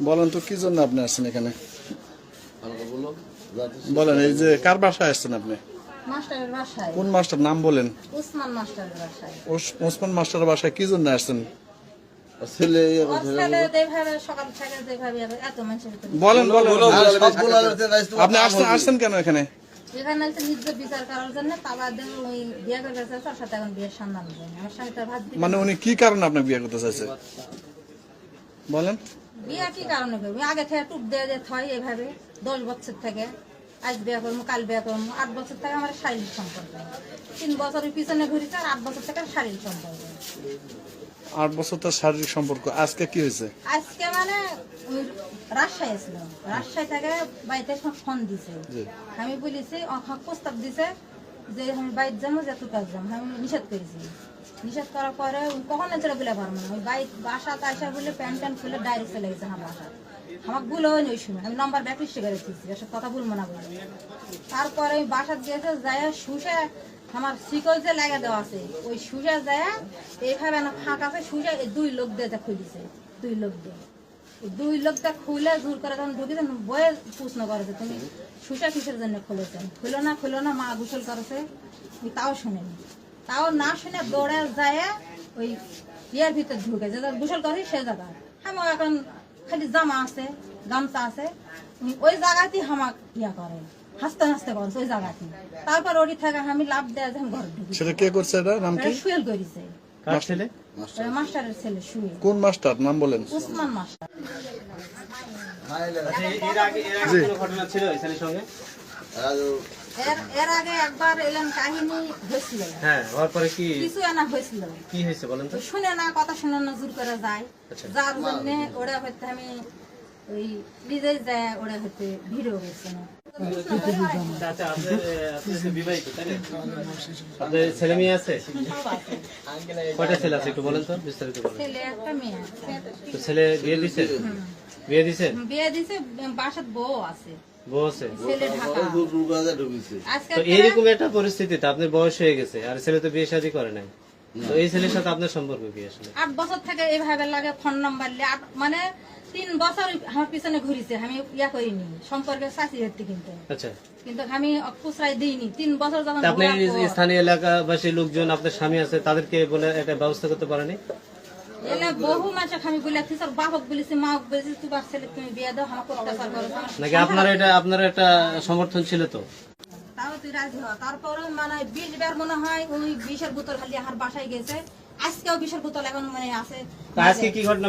বলেন তো কি জন্য আপনি আসছেন এখানে? বলেন এই যে কার বাসায় আসছেন আপনি? কোন মাস্টার নাম বলেন। উসমান মাস্টারের বাসায়। ওস- ওসমান মাস্টার বাসায় কি জন্য আসছেন? বলেন। বলেন আপনি আসছেন আসছেন কেন এখানে? এখানে হচ্ছে নিজের বিচার করার জন্য তাবা ওই বিয়ে করে গেছে তার সাথে এখন বিয়ের সন্ধান দেয় আমার স্বামী তার ভাত মানে উনি কি কারণে আপনাকে বিয়ে করতে চাইছে? বলেন। বিয়ে কি কারণে করব? আগে থেকে টুপ দিয়ে এইভাবে দশ বছর থেকে। আজ বিয়ে করব কাল বিয়ে করব। আট বছর থেকে আমার শারীরিক সম্পর্ক। তিন বছরের পিছনে ঘুরিছে আর আট বছর থেকে শারীরিক সম্পর্ক। আট বছর তার শারীরিক সম্পর্ক। আজকে কি হয়েছে? আজকে মানে রাজশাহী ছিল। রাজশাহী থেকে বাড়িতে ফোন দিছে। আমি বলেছি প্রস্তাব দিছে যে আমি বাইর যাব যে কাজ যাব। আমি নিষেধ করেছি। নিষেধ করার পরে কখনো চলে বলে পারব না। ওই বাইক, বাসা তাইসা বলে প্যান্ট ট্যান্ট খুলে ডাইরেক্ট চলে গেছে আমার বাসা। আমাকে ভুল হয়নি ওই সময়। আমি নম্বর ব্যাকলিস্ট করে দিচ্ছি এসব কথা বলব না বলে তারপরে ওই বাসা গিয়েছে যায় শুষে আমার শিকল যে লাগা দেওয়া আছে, ওই শুষে যায় এইভাবে না ফাঁক আছে এই দুই লোক দিয়ে খুলিছে, দুই লোক দিয়ে। দুই লোকটা খুলে দূর করে তখন ঢুকেছে, বয়ে প্রশ্ন করেছে, তুমি শুষা কিসের জন্য খুলেছেন খুলো না খুলো না, মা গোসল করেছে। তাও শুনেনি। তাও না শুনে দৌড়ে যায় ওই ইয়ের ভিতর ঢুকে যে গোসল করি সে জায়গা আমার এখন খালি জামা আছে গামছা আছে। ওই জায়গাতেই হামাক ইয়া করে হাসতে হাসতে করছে ওই জায়গাতে তারপর ওটি থেকে আমি লাভ যখন ঘরে ঢুকি। সেটা কে করছে এটা? নাম কি? শুয়েল করেছে। কার ছেলে? মাস্টারের ছেলে শুয়ে কোন মাস্টার? নাম বলেন। উসমান মাস্টার। এর আগে এর আগে কোনো ঘটনা ছিল ছেলের সঙ্গে? এর এর আগে একবার এলেন কাহিনী হয়েছিল। হ্যাঁ হওয়ার পরে কি কিছু এনা হয়েছিল। কি হয়েছে বলেন তো? তো শুনে না কথা শুনে না জোর করে যায়। আচ্ছা। যার জন্য ওরা হয়তো আমি ওই নিজেই যায় ওরা হয়তো ভিড়ও হয়েছে না। আচ্ছা ছেলে মেয়ে আছে? কয়টা ছেলে আছে একটু বলেন তো বিস্তারিত বলেন। ছেলে একটা মেয়ে ছেলে বিয়ে দিছে? বিয়ে দিছে? বিয়ে দিছে বাসাত বউ আছে। একটা পরিস্থিতিতে আপনার বয়স হয়ে গেছে আর ছেলে তো বিয়ে শাদী করে নাই। তো এই ছেলের সাথে আপনার সম্পর্ক কি আসলে? আট বছর থেকে এইভাবে লাগে ফোন নাম্বার মানে তিন বছর আমার পিছনে ঘুরিছে আমি ইয়া করিনি সম্পর্কে চাষি হতে কিন্তু। আচ্ছা। কিন্তু আমি খুচরাই দিইনি তিন বছর যখন আপনি স্থানীয় এলাকাবাসী লোকজন আপনার স্বামী আছে তাদেরকে বলে একটা ব্যবস্থা করতে পারেনি? নাকি আপনার এটা আপনার একটা সমর্থন ছিল তো? তাও তুই রাজি হ। তারপরে মানে বিশ বার মনে হয় ওই বিষের বোতল খালি আমার বাসায় গেছে। আজকেও বিষের বোতল এখন মানে আছে। আজকে কি ঘটনা